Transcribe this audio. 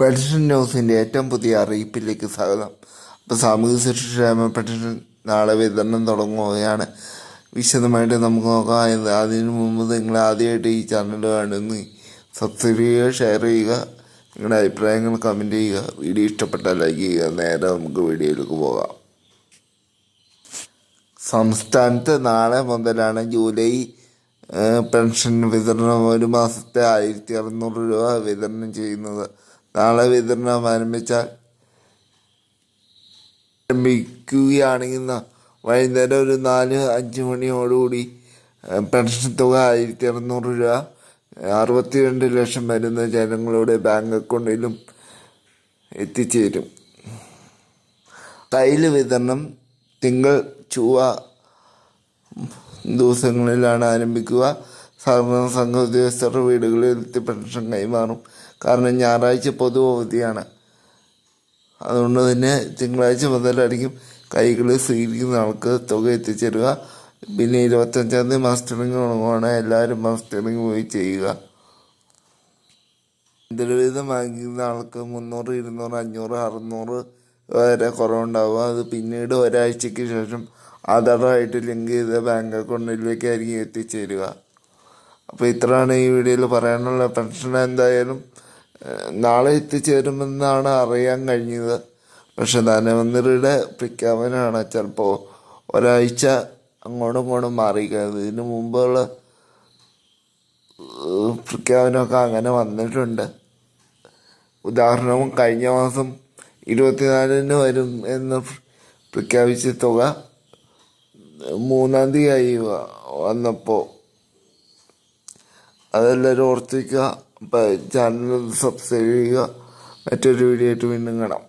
Pension ന്യൂസിന്റെ ഏറ്റവും പുതിയ അറിയിപ്പിലേക്ക് സ്വാഗതം. അപ്പോൾ സാമൂഹ്യ സുരക്ഷാ പെൻഷൻ നാളെ വിതരണം തുടങ്ങുകയാണ്. വിശദമായിട്ട് നമുക്ക് നോക്കാം. അതിനു മുമ്പ് നിങ്ങൾ ആദ്യമായിട്ട് ഈ ചാനൽ കാണുന്ന സബ്സ്ക്രൈബ് ചെയ്യുക ഷെയർ ചെയ്യുക നിങ്ങളുടെ അഭിപ്രായങ്ങൾ കമന്റ് ചെയ്യുക വീഡിയോ ഇഷ്ടപ്പെട്ടാൽ ലൈക്ക് ചെയ്യുക. നേരെ നമുക്ക് വീഡിയോയിലേക്ക് പോകാം. സംസ്ഥാനത്ത് നാളെ മുതലാണ് ജൂലൈ പെൻഷൻ വിതരണം ഒരു മാസത്തെ ആയിരത്തി അറുന്നൂറ് രൂപ വിതരണം ചെയ്യുന്നത്. നാളെ വിതരണം ആരംഭിച്ചാൽ ആരംഭിക്കുകയാണെങ്കിൽ വൈകുന്നേരം ഒരു നാല് അഞ്ച് മണിയോടുകൂടി പെൻഷൻ തുക ആയിരത്തി അറുന്നൂറ് രൂപ അറുപത്തിരണ്ട് ലക്ഷം വരുന്ന ജനങ്ങളുടെ ബാങ്ക് അക്കൗണ്ടിലും എത്തിച്ചേരും. തൈൽ വിതരണം തിങ്കൾ ചൊവ്വ ദിവസങ്ങളിലാണ് ആരംഭിക്കുക. സഹകരണ സംഘ ഉദ്യോഗസ്ഥരുടെ വീടുകളിൽ എത്തി പെൻഷൻ കൈമാറും. കാരണം ഞായറാഴ്ച പൊതു അവധിയാണ് അതുകൊണ്ട് തന്നെ തിങ്കളാഴ്ച മുതലായിരിക്കും കൈകളിൽ സ്വീകരിക്കുന്ന ആൾക്ക് തുക എത്തിച്ചേരുക. പിന്നെ ഇരുപത്തഞ്ചാം തീയതി മാസ്റ്ററിങ് തുടങ്ങുവാണ്. എല്ലാവരും മാസ്റ്ററിങ് പോയി ചെയ്യുക. ദുരിതം വാങ്ങിക്കുന്ന ആൾക്ക് മുന്നൂറ് ഇരുന്നൂറ് അഞ്ഞൂറ് അറുന്നൂറ് വരെ കുറവുണ്ടാവുക. അത് പിന്നീട് ഒരാഴ്ചയ്ക്ക് ശേഷം ആധാറുമായിട്ട് ലിങ്ക് ചെയ്ത ബാങ്ക് അക്കൗണ്ടിലേക്കായിരിക്കും എത്തിച്ചേരുക. അപ്പോൾ ഇത്രയാണ് ഈ വീഡിയോയിൽ പറയാനുള്ള പെൻഷൻ എന്തായാലും നാളെ എത്തിച്ചേരുമെന്നാണ് അറിയാൻ കഴിഞ്ഞത്. പക്ഷെ ധനമന്ത്രിയുടെ പ്രഖ്യാപനമാണ് ചിലപ്പോൾ ഒരാഴ്ച അങ്ങോട്ടും ഇങ്ങോട്ടും മാറിയിരിക്കുന്നത് ഇതിനു മുമ്പുള്ള പ്രഖ്യാപനമൊക്കെ അങ്ങനെ വന്നിട്ടുണ്ട്. ഉദാഹരണം കഴിഞ്ഞ മാസം ഇരുപത്തിനാലിന് വരും എന്ന് പ്രഖ്യാപിച്ച തുക മൂന്നാം തീയതി ആയി വന്നപ്പോൾ അതെല്ലാവരും ഓർത്തിക്കുക ചാനൽ സബ്സ്ക്രൈബ് ചെയ്യുക. മറ്റൊരു വീഡിയോ ആയിട്ട് വീണ്ടും കാണാം.